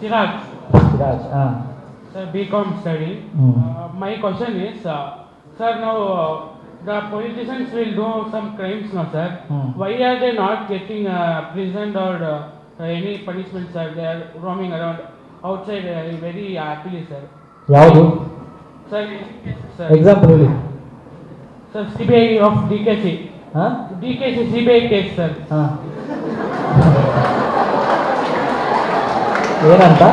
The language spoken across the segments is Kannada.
Chirag, ಸಿರಾಜ್ ಹಾಂ sir, BCom study. Hmm. Uh, my question is, uh, sir, now uh, the politicians will do some crimes now, sir. Hmm. Why are they not getting uh, prison or uh, any punishment, sir? They are roaming around outside uh, very happily, sir. ಯಾವುದು Sir, sir, ಎಕ್ಸಾಂಪಲ್ ಹೇಳಿ sir, CBI of DKC. ಹಾಂ DKC CBI case, sir. ಹಾಂ ಏನಂತ?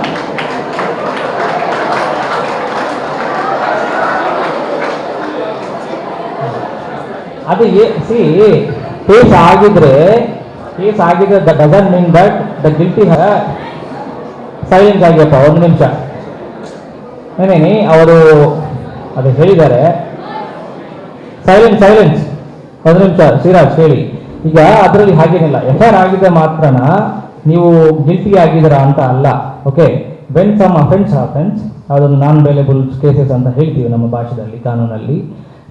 ಅದು ಸಿ ಕೇಸ್ ಆಗಿದ್ರೆ ಕೇಸ್ ಆಗಿದ್ರೆ the doesn't mean that the guilty silent ಆಗಿಯಪ್ಪ ಒಂದು ನಿಮಿಷ ಏನೇನಿ ಅವರು ಅದು ಹೇಳಿದ್ದಾರೆ. ಸೈಲೆಂಟ್ ಸೈಲೆನ್ಸ್ ಒಂದು ನಿಮಿಷ, ಶ್ರೀರಾಜ್, ಹೇಳಿ. ಈಗ ಅದರಲ್ಲಿ ಹಾಗೇನಿಲ್ಲ. ಎಫ್ ಆರ್ ಆಗಿದ್ದ ಮಾತ್ರನ? ನೀವು ಗಿಲ್ಟಿ ಆಗಿದ್ದೀರಾ ಅಂತ ಅಲ್ಲ okay when some offence offence ಅದೊಂದು ನಾನ್ ಬೇಲೆಬಲ್ ಕೇಸಸ್ ಅಂತ ಹೇಳ್ತೀವಿ ನಮ್ಮ ಭಾಷೆಯಲ್ಲಿ ಕಾನೂನಲ್ಲಿ.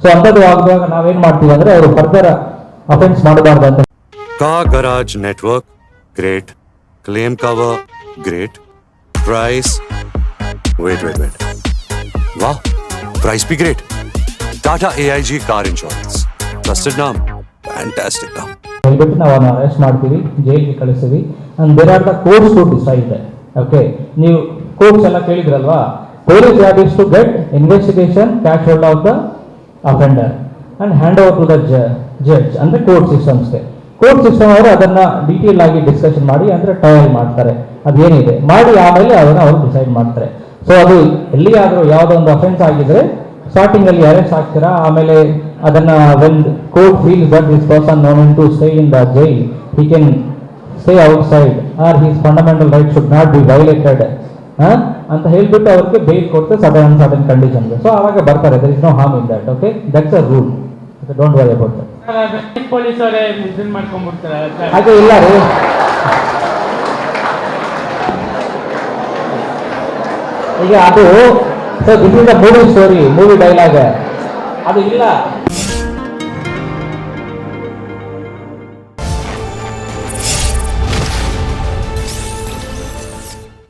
ಸೊ ಅಂಥದ್ದು ಆಗುವಾಗ ನಾವೇನು ಮಾಡ್ತೀವಿ ಅಂದ್ರೆ ಅವರು ಫರ್ದರ್ ಅಫೆನ್ಸ್ ಮಾಡಬಾರ್ದು ಅಂತ ಕಾಗರಾಜ್ network, great. Claim cover, great. Price wait wait wait ವಾಹ್, price B great. Tata A I G car insurance. Trusted NAM. Name. ಹೇಳ್ಬಿಟ್ಟು ನಾವು ಅವನ್ನ ಅರೆಸ್ಟ್ ಮಾಡ್ತೀವಿ, ಜೈಲಿಗೆ ಕಳಿಸ್ತೀವಿ. And there are the courts to decide okay ನೀವು ಕೋರ್ಟ್ಸ್ ಎಲ್ಲ ಕೇಳಿದ್ರಲ್ವಾ? Police job is to get investigation catch hold of the offender and hand over to the judge ಅಂದ್ರೆ ಕೋರ್ಟ್ ಸಿಸ್ಟಮ್ಸ್ಗೆ ಕೋರ್ಟ್ ಸಿಸ್ಟಮ್ ಅವರು ಅದನ್ನ ಡೀಟೇಲ್ ಆಗಿ ಡಿಸ್ಕಷನ್ ಮಾಡಿ, ಅಂದ್ರೆ ಟ್ರಯಲ್ ಮಾಡ್ತಾರೆ. ಅದೇನಿದೆ? ಮಾಡಿ ಆಮೇಲೆ ಅದನ್ನ ಅವರು ಡಿಸೈಡ್ ಮಾಡ್ತಾರೆ. ಸೊ ಅದು ಎಲ್ಲಿಯಾದರೂ ಯಾವುದೋ ಒಂದು ಅಫೆನ್ಸ್ ಆಗಿದ್ರೆ ಸ್ಟಾರ್ಟಿಂಗಲ್ಲಿ ಅರೆಸ್ಟ್ ಆಗ್ತೀರಾ ಆಮೇಲೆ ಅದನ್ನ when court feel that this person to to in the the jail, he can outside or his fundamental right should not be violated. ಅಂತ ಹೇಳ್ಬಿಟ್ಟು ಅವ್ರಿಗೆ ಬೇಲ್ ಕೊಡ್ತಾರೆ ಸಡನ್ ಸಡನ್ ಕಂಡೀಷನ್ ಸೊ ಅವಾಗ ಬರ್ತಾರೆ. There is no harm in that okay that's a rule don't worry about that police ಅವರೇ ಇದನ್ನ ಮಾಡ್ಕೊಂಡ್ಬಿಡ್ತಾರೆ. ಹಾಗೆ ಇಲ್ಲ ರೀ. ಈಗ ಅದು so this is the movie story movie dialogue ಅದು ಇಲ್ಲ.